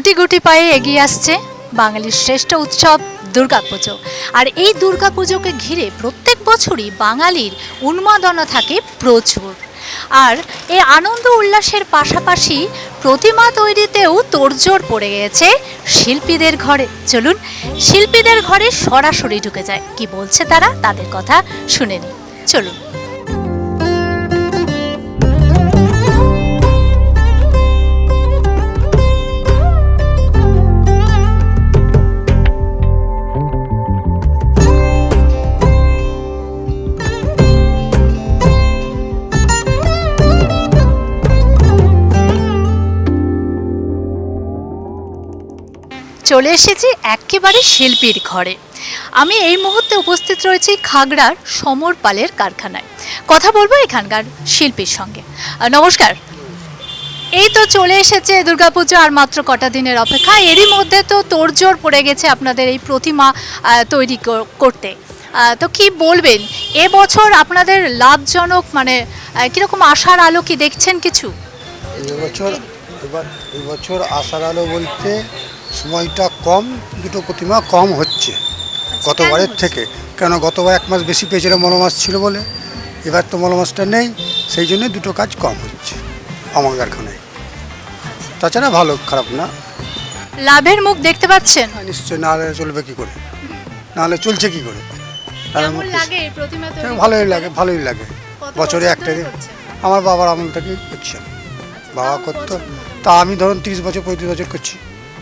গুটি গুটি পায়ে এগিয়ে আসছে বাঙালির শ্রেষ্ঠ উৎসব দুর্গাপুজো। আর এই দুর্গাপুজোকে ঘিরে প্রত্যেক বছরই বাঙালির উন্মাদনা থাকে প্রচুর। আর এই আনন্দ উল্লাসের পাশাপাশি প্রতিমা তৈরিতেও তোড়জোড় পড়ে গেছে শিল্পীদের ঘরে। চলুন, শিল্পীদের ঘরে সরাসরি ঢুকে যায় কি বলছে তারা? তাদের কথা শুনে নিই। চলুন। চলে এসেছি একেবারে শিল্পীর ঘরে। আমি এই মুহূর্তে উপস্থিত রয়েছি খাগড়ার সমর পালের কারখানায়। কথা বলব এখানকার শিল্পীর সঙ্গে। নমস্কার। এই তো চলে এসেছে দুর্গাপুজো আর মাত্র কটা দিনের অপেক্ষা। এরই মধ্যে তো তোড়জোড় পড়ে গেছে আপনাদের এই প্রতিমা তৈরি করতে। তো কি বলবেন? এবছর আপনাদের লাভজনক মানে কীরকম আশার আলো কি দেখছেন কিছু? এবছর এবছর আষাঢ় আলো বলতে সময়টা কম দুটো প্রতিমা কম হচ্ছে গতবারের থেকে। কেন গতবার এক মাস বেশি পেয়েছিল মলমাস ছিল বলে এবার তো মলমাসটা নেই সেই জন্য দুটো কাজ কম হচ্ছে আমার কারখানায়। তাছাড়া ভালো খারাপ না। লাভের মুখ দেখতে পাচ্ছেন? হ্যাঁ, নিশ্চয়ই নাহলে চলবে কি করে? নাহলে চলছে কি করে? হ্যাঁ, ভালোই লাগে ভালোই লাগে। বছরে একটা দিন। আমার বাবার আমল থেকেই করছি বাবা করতো। তা আমি ধরুন তিরিশ বছর পঁয়ত্রিশ বছর করছি।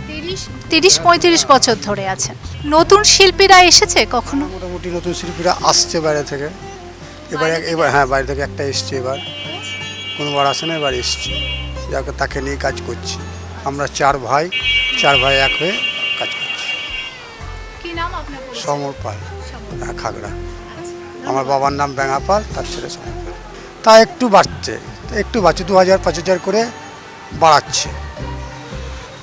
তিরিশ তিরিশ পঁয়ত্রিশ বছর ধরে আছেন। নতুন শিল্পীরা এসেছে কখনো? মোটামুটি নতুন শিল্পীরা আসছে বাইরে থেকে। এবার এবার হ্যাঁ বাইরে থেকে একটা এসছে এবার। কোনোবার আসে না এবার এসছে। যাকে তাকে নিয়ে কাজ করছি। আমরা চার ভাই চার ভাই এক হয়ে কাজ করছি। কি নাম আপনার সমর পাল। হ্যাঁ, খাগড়া। আমার বাবার নাম ব্যাঙা পাল তার ছেলে সমর পাল। তা একটু বাড়ছে। একটু বাড়ছে দু হাজার পাঁচ হাজার করে বাড়াচ্ছে।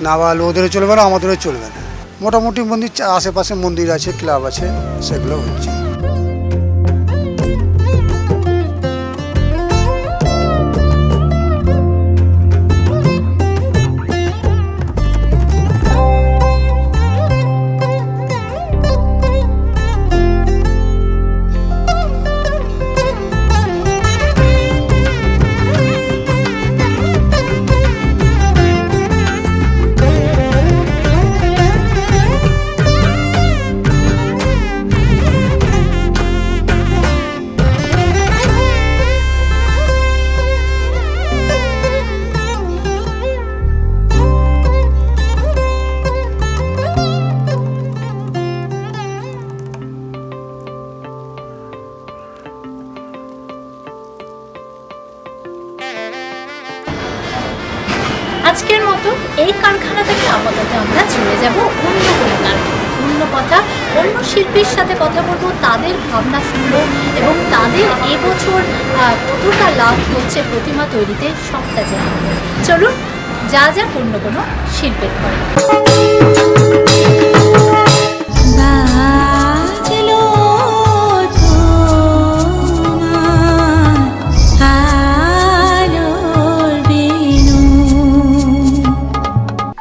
না বা ওদেরও চলবে না, আমাদেরও চলবে না। মোটামুটি মন্দির আশেপাশে মন্দির আছে, ক্লাব আছে, সেগুলো হচ্ছে। আজকের মতো এই কারখানা থেকে আপাতত আমরা চলে যাব অন্য কোনো অন্য কথা, অন্য শিল্পীর সাথে কথা বলব, তাদের ভাবনা শুনব এবং তাদের এবছর কতটা লাভ হচ্ছে প্রতিমা তৈরিতে সবটা জানব। চলুন, যা যা অন্য কোনো শিল্পের ঘরে।